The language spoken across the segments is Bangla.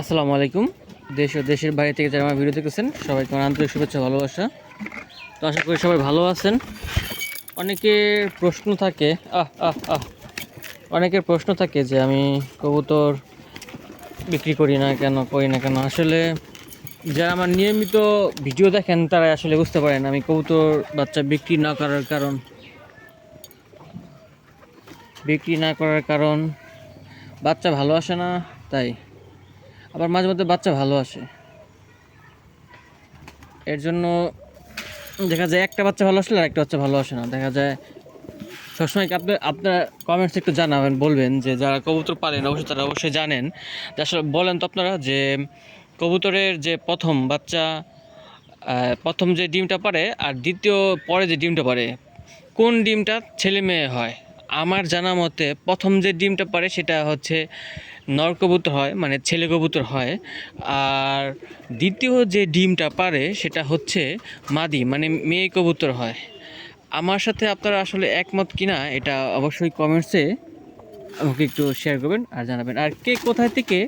আসসালামু আলাইকুম। দেশ ও দেশের বাইরে থেকে যারা আমার ভিডিও দেখতেছেন, সবাইকে আমার আন্তরিক শুভেচ্ছা ভালোবাসা। তো আশা করি সবাই ভালো আছেন। অনেকের প্রশ্ন থাকে, আহ আহ আহ। অনেকের প্রশ্ন থাকে যে আমি কবুতর বিক্রি করি না কেন, করি না কেন? আসলে যারা আমার নিয়মিত ভিডিও দেখেন, তারা আসলে বুঝতে পারেন আমি কবুতর বাচ্চা বিক্রি না করার কারণ। বিক্রি না করার কারণ। বাচ্চা ভালো আসে না, তাই। আবার মাঝে মধ্যে বাচ্চা ভালো আসে। এর জন্য দেখা যায় একটা বাচ্চা ভালো আসলে আর একটা বাচ্চা ভালো আসে না। দেখা যায় সবসময় আপনি আপনার কমেন্টস একটু জানাবেন, বলবেন যে যারা কবুতর পালেন, অবশ্যই তারা অবশ্যই জানেন। যে আসলে বলেন তো আপনারা যে কবুতরের যে প্রথম বাচ্চা প্রথম যে ডিমটা পারে আর দ্বিতীয় পরে যে ডিমটা পারে, কোন ডিমটা ছেলে মেয়ে হয়? আমার জানা মতে প্রথম যে ডিমটা পারে সেটা হচ্ছে নর কবুতর হয় মানে ছেলে কবুতর হয়। আর দ্বিতীয় যে ডিমটা পারে, সেটা হচ্ছে মাদি মানে মেয়ে কবুতর হয়। আমার সাথে আপনারা আসলে একমত কিনা, এটা অবশ্যই কমেন্টসে আমাকে একটু শেয়ার করবেন আর জানাবেন। আর কে কোথায় থেকে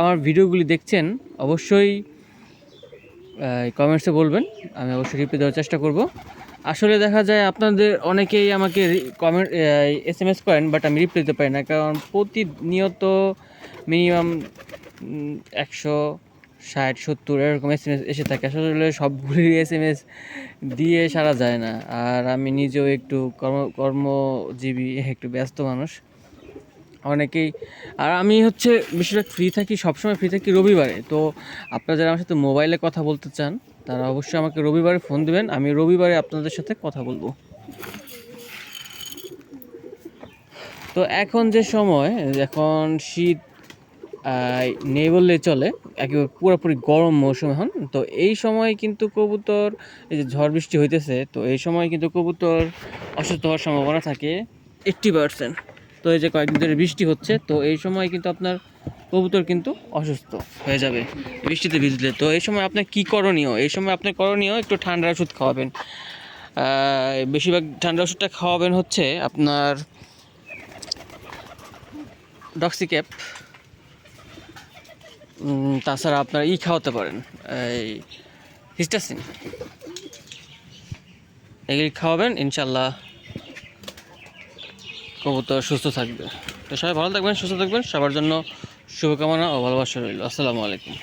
আমার ভিডিওগুলি দেখছেন, অবশ্যই কমেন্টসে বলবেন। আমি অবশ্যই রিপ্লাই দেওয়ার চেষ্টা করব। আসলে দেখা যায় আপনাদের অনেকেই আমাকে কমেন্ট এস এম এস করেন বাট আমি রিপ্লাই দিতে পারি না, কারণ প্রতিনিয়ত মিনিমাম একশো ষাট, সত্তর এরকম এস এম এস এসে থাকে। আসলে সবগুলি এস এম এস দিয়ে সারা যায় না, আর আমি নিজেও একটু কর্ম, কর্মজীবী, একটু ব্যস্ত মানুষ। অনেকেই, আর আমি হচ্ছে বেশিরভাগ ফ্রি থাকি, সবসময় ফ্রি থাকি রবিবারে। তো আপনারা যারা আমার সাথে মোবাইলে কথা বলতে চান তারা অবশ্যই আমাকে রবিবারে ফোন দেবেন, আমি রবিবারে আপনাদের সাথে কথা বলব। তো এখন যে সময়, এখন শীত নেই বললে চলে, একেবারে পুরোপুরি গরম মৌসুম এখন, তো এই সময় কিন্তু কবুতর, এই যে ঝড় বৃষ্টি হইতেছে, তো এই সময় কিন্তু কবুতর অসুস্থ হওয়ার সম্ভাবনা থাকে এইট্টি পার্সেন্ট তো এই যে কয়েকদিন ধরে বৃষ্টি হচ্ছে, তো এই সময় কিন্তু আপনার কবুতর কিন্তু অসুস্থ হয়ে যাবে বৃষ্টিতে ভিজলে। তো এই সময় আপনার কী করণীয়? এই সময় আপনার করণীয় একটু ঠান্ডা ওষুধ খাওয়াবেন। বেশিরভাগ ঠান্ডা ওষুধটা খাওয়াবেন হচ্ছে আপনার ডক্সিক্যাপ তাছাড়া আপনার ই খাওয়াতে পারেন, এই হিস্টাসিন এগুলি খাওয়াবেন ইনশাল্লাহ কবুতর সুস্থ থাকবে। তো সবাই ভালো থাকবেন, সুস্থ থাকবেন, সবার জন্য শুভকামনা ও ভালোবাসা রইল। আসসালামু আলাইকুম।